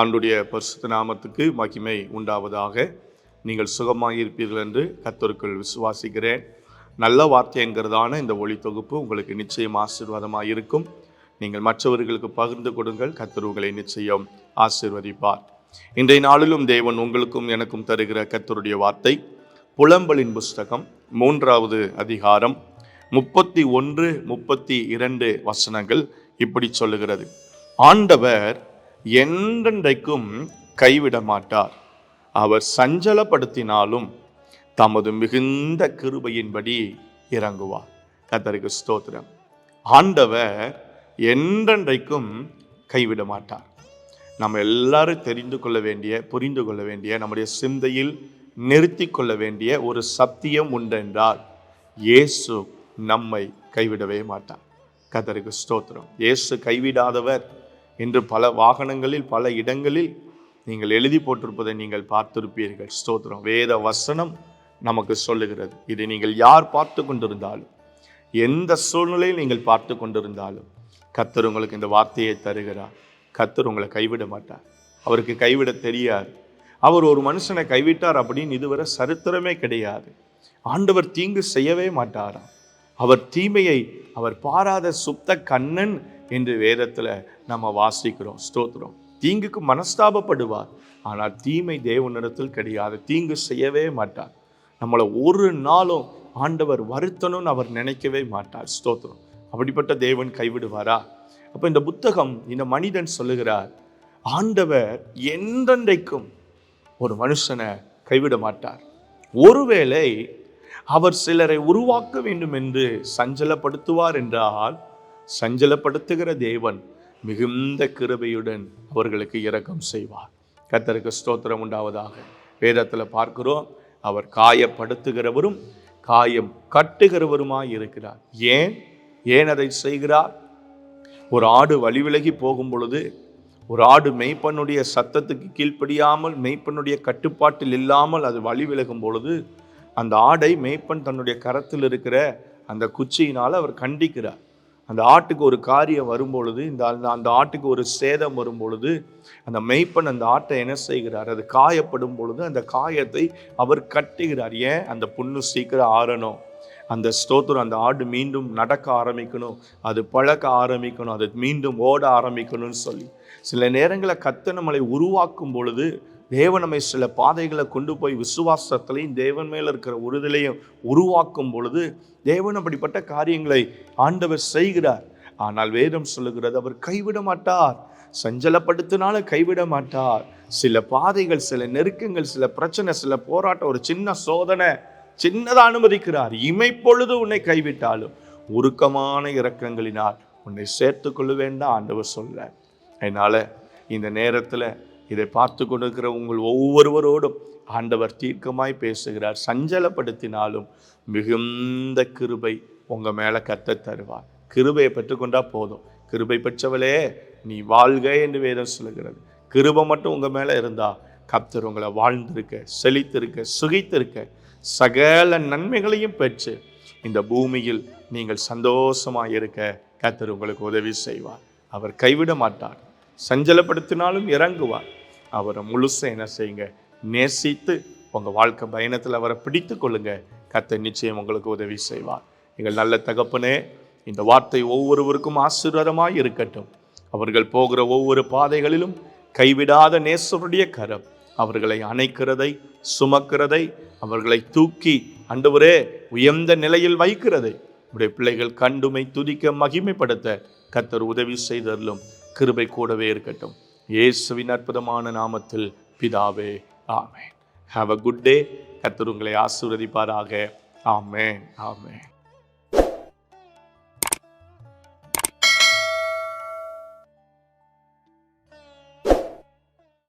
ஆண்டுடைய பரிசுத்த நாமத்துக்கு மகிமை உண்டாவதாக. நீங்கள் சுகமாக இருப்பீர்கள் என்று கத்தருக்குள் விசுவாசிக்கிறேன். நல்ல வார்த்தைங்கிறதான இந்த ஒளி தொகுப்பு உங்களுக்கு நிச்சயம் ஆசீர்வாதமாக இருக்கும் நீங்கள் மற்றவர்களுக்கு பகிர்ந்து கொடுங்கள் கத்தர் உங்களை நிச்சயம் ஆசீர்வதிப்பார். இன்றைய நாளிலும் தேவன் உங்களுக்கும் எனக்கும் தருகிற கத்தருடைய வார்த்தை புலம்பலின் புஸ்தகம் மூன்றாவது அதிகாரம் முப்பத்தி ஒன்று முப்பத்தி இரண்டு வசனங்கள் இப்படி சொல்லுகிறது. ஆண்டவர் என்றென்றைக்கும் கைவிட மாட்டார் அவர் சஞ்சலப்படுத்தினாலும் தமது மிகுந்த கிருபையின்படி இறங்குவார். கத்தருக்கு ஸ்தோத்திரம். ஆண்டவர் என்றென்றைக்கும் கைவிட மாட்டார் நம்ம எல்லாரும் தெரிந்து கொள்ள வேண்டிய புரிந்து கொள்ள வேண்டிய நம்முடைய சிந்தையில் நிறுத்தி கொள்ள வேண்டிய ஒரு சத்தியம் உண்டென்றால் இயேசு நம்மை கைவிடவே மாட்டார். கதருக்கு ஸ்தோத்திரம். இயேசு கைவிடாதவர் இன்று பல வாகனங்களில் பல இடங்களில் நீங்கள் எழுதி போட்டிருப்பதை நீங்கள் பார்த்திருப்பீர்கள். ஸ்தோத்திரம். வேத வசனம் நமக்கு சொல்லுகிறது. இதை நீங்கள் யார் பார்த்து கொண்டிருந்தாலும் எந்த சூழ்நிலையில் நீங்கள் பார்த்து கொண்டிருந்தாலும் கத்தர் உங்களுக்கு இந்த வார்த்தையை தருகிறார். கத்தர் உங்களை கைவிட மாட்டார். அவருக்கு கைவிட தெரியாது. அவர் ஒரு மனுஷனை கைவிட்டார் அப்படின்னு இதுவரை சரித்திரமே கிடையாது. ஆண்டவர் தீங்கு செய்யவே மாட்டாராம். அவர் தீமையை அவர் பாராத சுத்த கண்ணன் என்று வேதத்தில் நம்ம வாசிக்கிறோம் ஸ்தோத்திரம். தீங்குக்கு மனஸ்தாபப்படுவார் ஆனால் தீமை தேவனிடத்தில் கிடையாது தீங்கு செய்யவே மாட்டார். நம்மளை ஒரு நாளும் ஆண்டவர் வருத்தணும்னு அவர் நினைக்கவே மாட்டார் ஸ்தோத்திரம். அப்படிப்பட்ட தேவன் கைவிடுவாரா? அப்போ இந்த புத்தகம் இந்த மனிதன் சொல்லுகிறார் ஆண்டவர் என்றென்றைக்கும் ஒரு மனுஷனை கைவிட மாட்டார். ஒருவேளை அவர் சிலரை உருவாக்க வேண்டும் என்று சஞ்சலப்படுத்துவார் என்றால் சஞ்சலப்படுத்துகிற தேவன் மிகுந்த கிருபையுடன் அவர்களுக்கு இரக்கம் செய்வார். கத்தருக்கு ஸ்தோத்திரம் உண்டாவதாக வேதத்தில் பார்க்கிறோம். அவர் காயப்படுத்துகிறவரும் காயம் கட்டுகிறவருமாய் இருக்கிறார். ஏன்? ஏன் அதை செய்கிறார்? ஒரு ஆடு வழிவிலகி போகும் பொழுது ஒரு ஆடு மெய்ப்பனுடைய சத்தத்துக்கு கீழ்ப்படியாமல் மெய்ப்பனுடைய கட்டுப்பாட்டில் இல்லாமல் அது வழி விலகும் பொழுது அந்த ஆடை மெய்ப்பன் தன்னுடைய கரத்தில் இருக்கிற அந்த குச்சியினால் அவர் கண்டிக்கிறார். அந்த ஆட்டுக்கு ஒரு காரியம் வரும்பொழுது இந்த அந்த அந்த ஆட்டுக்கு ஒரு சேதம் வரும்பொழுது அந்த மெய்ப்பன் அந்த ஆட்டை என்ன செய்கிறார்? அது காயப்படும் பொழுது அந்த காயத்தை அவர் கட்டுகிறார். ஏன்? அந்த புண்ணு சீக்கிரம் ஆறணும். அந்த ஸ்தோத்திரம் அந்த ஆடு மீண்டும் நடக்க ஆரம்பிக்கணும். அது பழக்க ஆரம்பிக்கணும். அது மீண்டும் ஓட ஆரம்பிக்கணும்னு சொல்லி. சில நேரங்களில் கத்த நம்மளை உருவாக்கும் பொழுது தேவன் நம்மை சில பாதைகளை கொண்டு போய் விசுவாசத்திலையும் தேவன் மேலே இருக்கிற உறுதலையும் உருவாக்கும் பொழுது தேவன் அப்படிப்பட்ட காரியங்களை ஆண்டவர் செய்கிறார். ஆனால் வேதம் சொல்லுகிறது அவர் கைவிட மாட்டார். சஞ்சலப்படுத்தினால கைவிட மாட்டார். சில பாதைகள் சில நெருக்கங்கள் சில பிரச்சனை சில போராட்டம் ஒரு சின்ன சோதனை சின்னதாக அனுமதிக்கிறார். இமைப்பொழுது உன்னை கைவிட்டாலும் உருக்கமான இரக்கங்களினால் உன்னை சேர்த்து கொள்ள வேண்டாம் ஆண்டவர் சொல்ல அதனால் இந்த நேரத்தில் இதை பார்த்து கொண்டிருக்கிற உங்கள் ஒவ்வொருவரோடும் ஆண்டவர் தீர்க்கமாய் பேசுகிறார். சஞ்சலப்படுத்தினாலும் மிகுந்த கிருபை உங்கள் மேலே கத்த தருவார். கிருபையை பெற்றுக்கொண்டா போதும். கிருபை பெற்றவளே நீ வாழ்க என்று வேதம் சொல்லுகிறது. கிருபை மட்டும் உங்கள் மேலே இருந்தா கத்தர் உங்களை வாழ்ந்திருக்க செழித்திருக்க சுகித்திருக்க சகல நன்மைகளையும் பெற்று இந்த பூமியில் நீங்கள் சந்தோஷமாக இருக்க கத்தர் உங்களுக்கு உதவி செய்வார். அவர் கைவிட மாட்டார். சஞ்சலப்படுத்தினாலும் இறங்குவார். அவரை முழுசை என்ன செய்யுங்க? நேசித்து உங்கள் வாழ்க்கை பயணத்தில் அவரை பிடித்து கொள்ளுங்க. கத்தர் நிச்சயம் உங்களுக்கு உதவி செய்வார். எங்கள் நல்ல தகப்பனே இந்த வார்த்தை ஒவ்வொருவருக்கும் ஆசீர்வாதமாய் இருக்கட்டும். அவர்கள் போகிற ஒவ்வொரு பாதைகளிலும் கைவிடாத நேசருடைய கரம். அவர்களை அணைக்கிறதை சுமக்கிறதை அவர்களை தூக்கி அண்டவரே உயர்ந்த நிலையில் வைக்கிறதை. உடைய பிள்ளைகள் கண்டுமை துதிக்க மகிமைப்படுத்த கத்தர் உதவி செய்தருளும். கிருபை கூடவே இருக்கட்டும். இயேசுவின் அற்புதமான நாமத்தில் பிதாவே ஆமேன். ஹாவ் அ குட் டே கத்தர் உங்களை ஆசீர்வதிப்பாராக. ஆமேன் ஆமேன்.